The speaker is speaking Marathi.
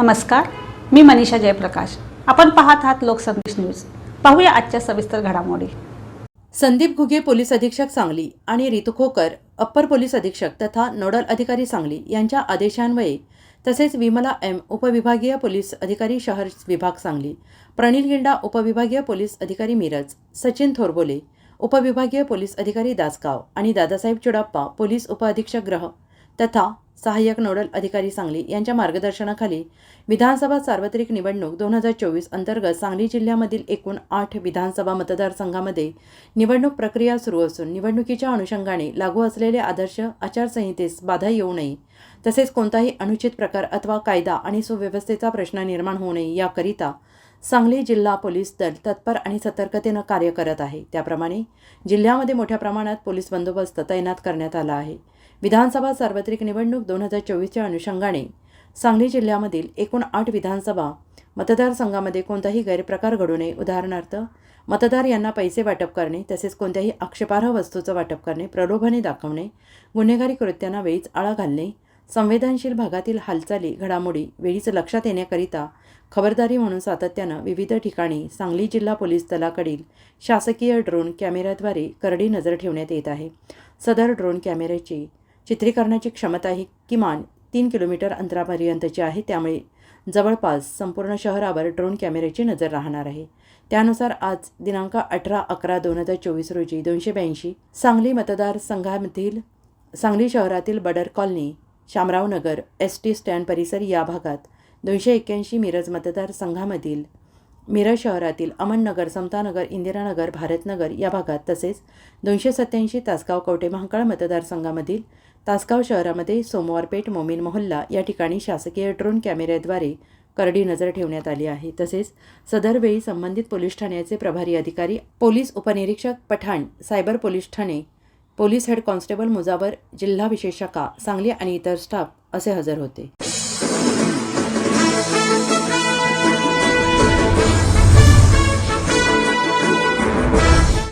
नमस्कार मी मनीषा जयप्रकाश. आपण पाहत आहात लोकसंदेश न्यूज. पाहूया आजच्या सविस्तर घडामोडी. संदीप घुगे पोलीस अधीक्षक सांगली आणि रितू खोकर अप्पर पोलीस अधीक्षक तथा नोडल अधिकारी सांगली यांच्या आदेशान्वये तसेच विमला एम उपविभागीय पोलीस अधिकारी शहर विभाग सांगली प्रणील गिंडा उपविभागीय पोलीस अधिकारी मिरज सचिन थोरबोले उपविभागीय पोलीस अधिकारी दासगाव आणि दादासाहेब चुडाप्पा पोलीस उपअधीक्षक ग्रह तथा सहाय्यक नोडल अधिकारी सांगली यांच्या मार्गदर्शनाखाली विधानसभा सार्वत्रिक निवडणूक दोन हजार चोवीस अंतर्गत सांगली जिल्ह्यामधील एकूण आठ विधानसभा मतदारसंघामध्ये निवडणूक प्रक्रिया सुरू असून निवडणुकीच्या अनुषंगाने लागू असलेले आदर्श आचारसंहितेस बाधा येऊ नये तसेच कोणताही अनुचित प्रकार अथवा कायदा आणि सुव्यवस्थेचा प्रश्न निर्माण होऊ नये याकरिता सांगली जिल्हा पोलीस दल तत्पर आणि सतर्कतेनं कार्य करत आहे. त्याप्रमाणे जिल्ह्यामध्ये मोठ्या प्रमाणात पोलीस बंदोबस्त तैनात करण्यात आला आहे. विधानसभा सार्वत्रिक निवडणूक दोन हजार चोवीसच्या अनुषंगाने सांगली जिल्ह्यामधील एकूण आठ विधानसभा मतदारसंघामध्ये कोणताही गैरप्रकार घडू नये. उदाहरणार्थ मतदार यांना पैसे वाटप करणे तसेच कोणत्याही आक्षेपार्ह वस्तूचं वाटप करणे प्रलोभने दाखवणे गुन्हेगारी कृत्यांना वेळीच आळा घालणे संवेदनशील भागातील हालचाली घडामोडी वेळीच लक्षात येण्याकरिता खबरदारी म्हणून सातत्यानं विविध ठिकाणी सांगली जिल्हा पोलीस दलाकडील शासकीय ड्रोन कॅमेऱ्याद्वारे करडी नजर ठेवण्यात येत आहे. सदर ड्रोन कॅमेऱ्याची चित्रीकरणाची क्षमता ही किमान तीन किलोमीटर अंतरापर्यंतची आहे त्यामुळे जवळपास संपूर्ण शहरावर ड्रोन कॅमेऱ्याची नजर राहणार आहे. त्यानुसार आज दिनांक अठरा अकरा दोन हजार चोवीस रोजी दोनशे ब्याऐंशी सांगली मतदारसंघामधील सांगली शहरातील Badar colony Shamrao Nagar S T stand परिसर या भागात दोनशे एक्क्याऐंशी मिरज मतदारसंघामधील मिरज शहरातील अमननगर समतानगर इंदिरानगर भारतनगर या भागात तसेच दोनशे सत्याऐंशी तासगाव कवटे महाकाळ मतदारसंघामधील तासगाव शहरामध्ये सोमवारपेठ मोमीन मोहल्ला या ठिकाणी शासकीय ड्रोन कॅमेऱ्याद्वारे करडी नजर ठेवण्यात आली आहे. तसेच सदरवेळी संबंधित पोलीस ठाण्याचे प्रभारी अधिकारी पोलीस उपनिरीक्षक पठाण सायबर पोलीस ठाणे पोलीस हेड कॉन्स्टेबल मुजावर जिल्हा विशेष शाखा सांगली आणि इतर स्टाफ असे हजर होते.